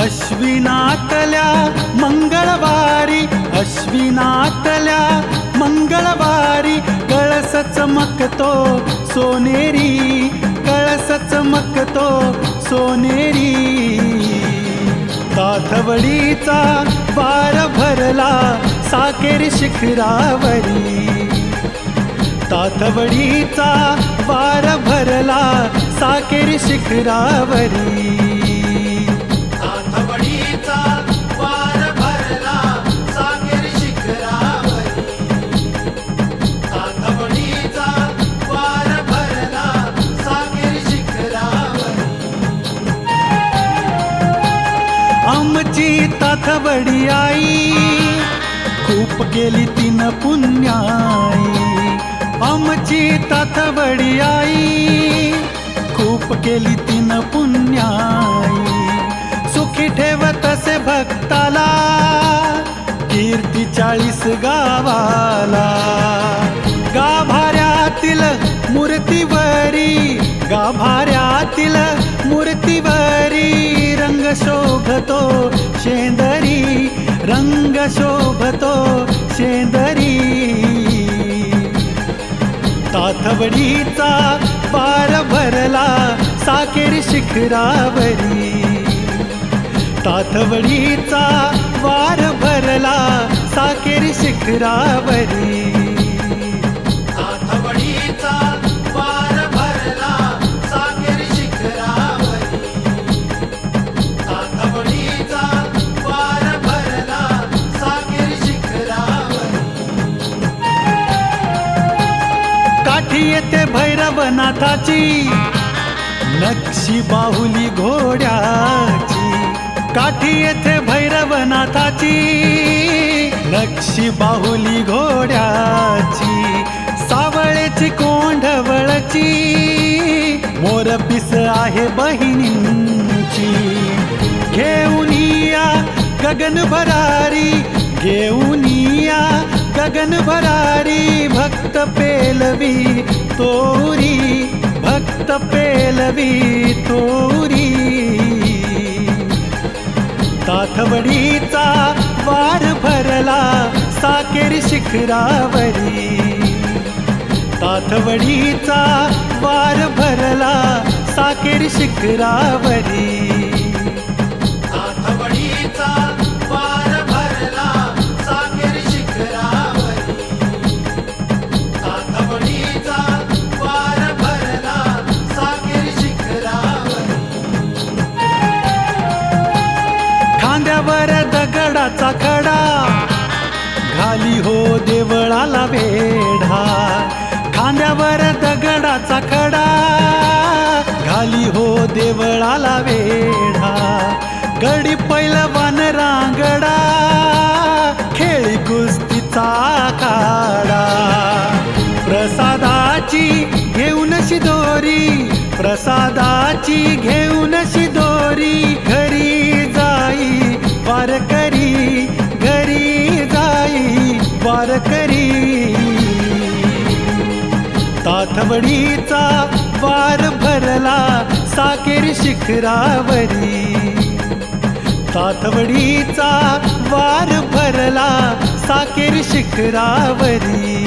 अश्विनातल्या मंगळवारी अश्विनातल्या मंगळवारी कळस चमकतो सोनेरी कळस चमकतो सोनेरी. ताथवडीचा वार भरला साकेरी शिखरावरी. तातवडीचा वार भरला साकेरी शिखरावरी. खबडी आई खूप गेली तीन पुण्याई. आमची ताथबडी आई खूप केली तीन पुण्याई. सुखी ठेवत असे भक्ताला कीर्ती चाळीस गावाला. गाभाऱ्यातील मूर्तीवरी गाभाऱ्यातील मूर्तीवरी शोभतो शेंदरी रंग शोभतो शेंदरी. ताथवडीचा पार भरला साकेरी शिखरावरी. ताथवडीचा वार भरला साकेरी शिखरावरी. काठी येते भैरवनाथाची नक्षी बाहुली घोड्याची. काठी येथे भैरवनाथाची नक्षी बाहुली घोड्याची. सावळेची कोंढवळची. मोरपीस आहे बहिणींची. घेऊन या गगन भरारी घेऊन या गगन भरारी भक्त पेलवी तोरी भक्त पेलवी तोरी. ताथवडीचा वार भरला साकेरी शिखरावरी. ताथवडीचा वार भरला साकेरी शिखरावरी. घाली हो देवळाला वेढा. खांद्यावर दगडाचा खडा. घाली हो देवळाला वेढा. गडी पैलवान रांगडा. खेळी कुस्तीचा काडा प्रसादाची घेऊन शिदोरी प्रसादाची घेऊन शिदोरी ताथवडीचा वार भरला साकेरी शिखरावरी. ताथवडीचा वार भरला साकेरी शिखरावरी.